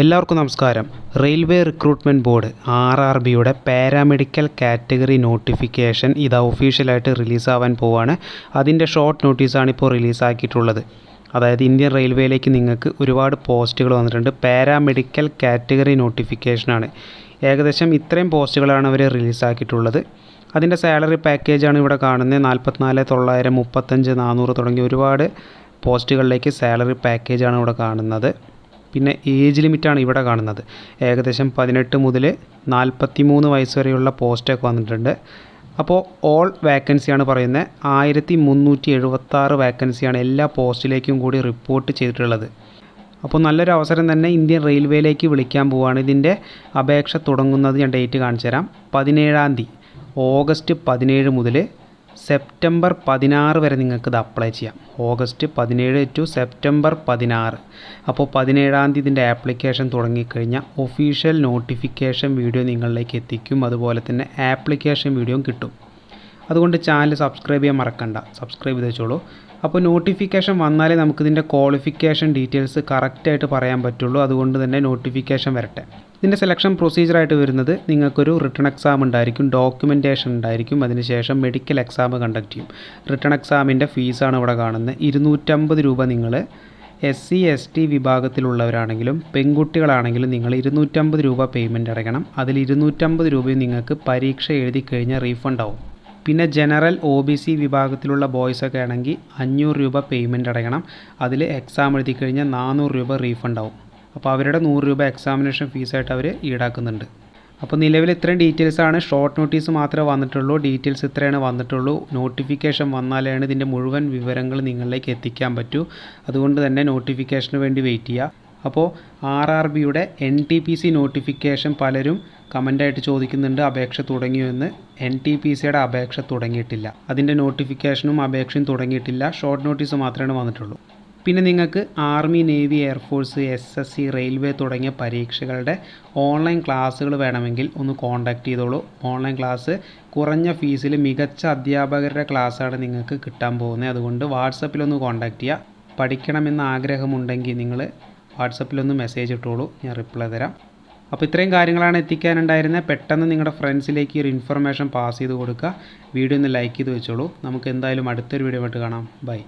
എല്ലാവർക്കും നമസ്കാരം. Railway recruitment board R R ബിയുടെ പാരാമെഡിക്കൽ കാറ്റഗറി നോട്ടിഫിക്കേഷൻ ഇതാ ഒഫീഷ്യലായിട്ട് റിലീസാവാൻ പോവാണ്. അതിന്റെ ഷോർട്ട് നോട്ടീസാണ് ഇപ്പോൾ റിലീസാക്കിയിട്ടുള്ളത്. അതായത് ഇന്ത്യൻ റെയിൽവേയിലേക്ക് നിങ്ങൾക്ക് ഒരുപാട് പോസ്റ്റുകൾ വന്നിട്ടുണ്ട്. പാരാമെഡിക്കൽ കാറ്റഗറി നോട്ടിഫിക്കേഷനാണ്. ഏകദേശം ഇത്രയും പോസ്റ്റുകളാണ് അവർ റിലീസാക്കിയിട്ടുള്ളത്. അതിന്റെ സാലറി പാക്കേജാണ് ഇവിടെ കാണുന്നത്. നാൽപ്പത്തിനാല് തൊള്ളായിരം മുപ്പത്തഞ്ച് നാനൂറ് തുടങ്ങിയ ഒരുപാട് പോസ്റ്റുകളിലേക്ക് സാലറി പാക്കേജാണ് ഇവിടെ കാണുന്നത്. പിന്നെ ഏജ് ലിമിറ്റാണ് ഇവിടെ കാണുന്നത്. ഏകദേശം പതിനെട്ട് മുതൽ നാൽപ്പത്തി മൂന്ന് വയസ്സ് വരെയുള്ള പോസ്റ്റൊക്കെ വന്നിട്ടുണ്ട്. അപ്പോൾ ഓൾ വാക്കൻസിയാണ് പറയുന്നത്. ആയിരത്തി മുന്നൂറ്റി എഴുപത്താറ് വാക്കൻസിയാണ് എല്ലാ പോസ്റ്റിലേക്കും കൂടി റിപ്പോർട്ട് ചെയ്തിട്ടുള്ളത്. അപ്പോൾ നല്ലൊരു അവസരം തന്നെ ഇന്ത്യൻ റെയിൽവേയിലേക്ക് വിളിക്കാൻ പോവുകയാണ് ഇതിന്റെ അപേക്ഷ തുടങ്ങുന്നത് ഞാൻ ഡേറ്റ് കാണിച്ചു തരാം പതിനേഴാം തീയതി ഓഗസ്റ്റ് പതിനേഴ് മുതൽ സെപ്റ്റംബർ പതിനാറ് വരെ നിങ്ങൾക്ക് ഇത് അപ്ലൈ ചെയ്യാം. ഓഗസ്റ്റ് പതിനേഴ് ടു സെപ്റ്റംബർ പതിനാറ്. അപ്പോൾ പതിനേഴാം തീയതി ഇതിന്റെ ആപ്ലിക്കേഷൻ തുടങ്ങിക്കഴിഞ്ഞാൽ ഒഫീഷ്യൽ നോട്ടിഫിക്കേഷൻ വീഡിയോ നിങ്ങളിലേക്ക് എത്തിക്കും. അതുപോലെ തന്നെ ആപ്ലിക്കേഷൻ വീഡിയോയും കിട്ടും. അതുകൊണ്ട് ചാനൽ സബ്സ്ക്രൈബ് ചെയ്യാൻ മറക്കണ്ട. സബ്സ്ക്രൈബ് ചെയ്ത് വെച്ചോളൂ. അപ്പോൾ നോട്ടിഫിക്കേഷൻ വന്നാലേ നമുക്കിതിന്റെ ക്വാളിഫിക്കേഷൻ ഡീറ്റെയിൽസ് കറക്റ്റായിട്ട് പറയാൻ പറ്റുള്ളൂ. അതുകൊണ്ട് തന്നെ നോട്ടിഫിക്കേഷൻ വരട്ടെ. ഇതിന്റെ സെലക്ഷൻ പ്രൊസീജിയറായിട്ട് വരുന്നത് നിങ്ങൾക്കൊരു റിട്ടേൺ എക്സാം ഉണ്ടായിരിക്കും ഡോക്യുമെന്റേഷൻ ഉണ്ടായിരിക്കും. അതിനുശേഷം മെഡിക്കൽ എക്സാം കണ്ടക്ട് ചെയ്യും. റിട്ടേൺ എക്സാമിന്റെ ഫീസാണ് ഇവിടെ കാണുന്നത്. ഇരുന്നൂറ്റമ്പത് രൂപ നിങ്ങൾ എസ് സി എസ് ടി വിഭാഗത്തിലുള്ളവരാണെങ്കിലും പെൺകുട്ടികളാണെങ്കിലും നിങ്ങൾ ഇരുന്നൂറ്റമ്പത് രൂപ പേയ്മെന്റ് അടയ്ക്കണം. അതിൽ ഇരുന്നൂറ്റമ്പത് രൂപയും നിങ്ങൾക്ക് പരീക്ഷ എഴുതി കഴിഞ്ഞാൽ റീഫണ്ട് ആവും. പിന്നെ ജനറൽ ഒ ബി സി വിഭാഗത്തിലുള്ള ബോയ്സൊക്കെ ആണെങ്കിൽ അഞ്ഞൂറ് രൂപ പേയ്മെന്റ് അടയ്ക്കണം. അതിൽ എക്സാം എഴുതി കഴിഞ്ഞാൽ നാനൂറ് രൂപ റീഫണ്ട് ആവും. അപ്പോൾ അവരുടെ നൂറ് രൂപ എക്സാമിനേഷൻ ഫീസായിട്ട് അവർ ഈടാക്കുന്നുണ്ട്. അപ്പോൾ നിലവിൽ ഇത്രയും ഡീറ്റെയിൽസ് ആണ്. ഷോർട്ട് നോട്ടീസ് മാത്രമേ വന്നിട്ടുള്ളൂ. ഡീറ്റെയിൽസ് ഇത്രയാണ് വന്നിട്ടുള്ളൂ. നോട്ടിഫിക്കേഷൻ വന്നാലാണ് ഇതിന്റെ മുഴുവൻ വിവരങ്ങൾ നിങ്ങളിലേക്ക് എത്തിക്കാൻ പറ്റൂ. അതുകൊണ്ട് തന്നെ നോട്ടിഫിക്കേഷന് വേണ്ടി വെയിറ്റ് ചെയ്യുക അപ്പോൾ ആർ ആർ ബിയുടെ N T P C notification പലരും കമന്റായിട്ട് ചോദിക്കുന്നുണ്ട് അപേക്ഷ തുടങ്ങിയോ എന്ന്. എൻ ടി പി സിയുടെ അപേക്ഷ തുടങ്ങിയിട്ടില്ല. അതിന്റെ നോട്ടിഫിക്കേഷനും അപേക്ഷയും തുടങ്ങിയിട്ടില്ല. ഷോർട്ട് നോട്ടീസ് മാത്രമേ വന്നിട്ടുള്ളൂ. പിന്നെ നിങ്ങൾക്ക് army navy air force S S C railway തുടങ്ങിയ പരീക്ഷകളുടെ ഓൺലൈൻ ക്ലാസ്സുകൾ വേണമെങ്കിൽ ഒന്ന് കോൺടാക്റ്റ് ചെയ്തോളൂ. ഓൺലൈൻ ക്ലാസ് കുറഞ്ഞ ഫീസിൽ മികച്ച അധ്യാപകരുടെ ക്ലാസ്സാണ് നിങ്ങൾക്ക് കിട്ടാൻ പോകുന്നത്. അതുകൊണ്ട് വാട്സപ്പിലൊന്ന് കോൺടാക്റ്റ് ചെയ്യുക. പഠിക്കണമെന്ന് ആഗ്രഹമുണ്ടെങ്കിൽ നിങ്ങൾ വാട്സപ്പിലൊന്ന് മെസ്സേജ് ഇട്ടോളൂ. ഞാൻ റിപ്ലൈ തരാം. അപ്പോൾ ഇത്രയും കാര്യങ്ങളാണ് എത്തിക്കാനുണ്ടായിരുന്നത് പെട്ടെന്ന് നിങ്ങളുടെ ഫ്രണ്ട്സിലേക്ക് ഈ ഒരു ഇൻഫർമേഷൻ പാസ് ചെയ്ത് കൊടുക്കുക വീഡിയോ ഒന്ന് ലൈക്ക് ചെയ്ത് വെച്ചോളൂ. നമുക്ക് എന്തായാലും അടുത്തൊരു വീഡിയോ ആയിട്ട് കാണാം. ബൈ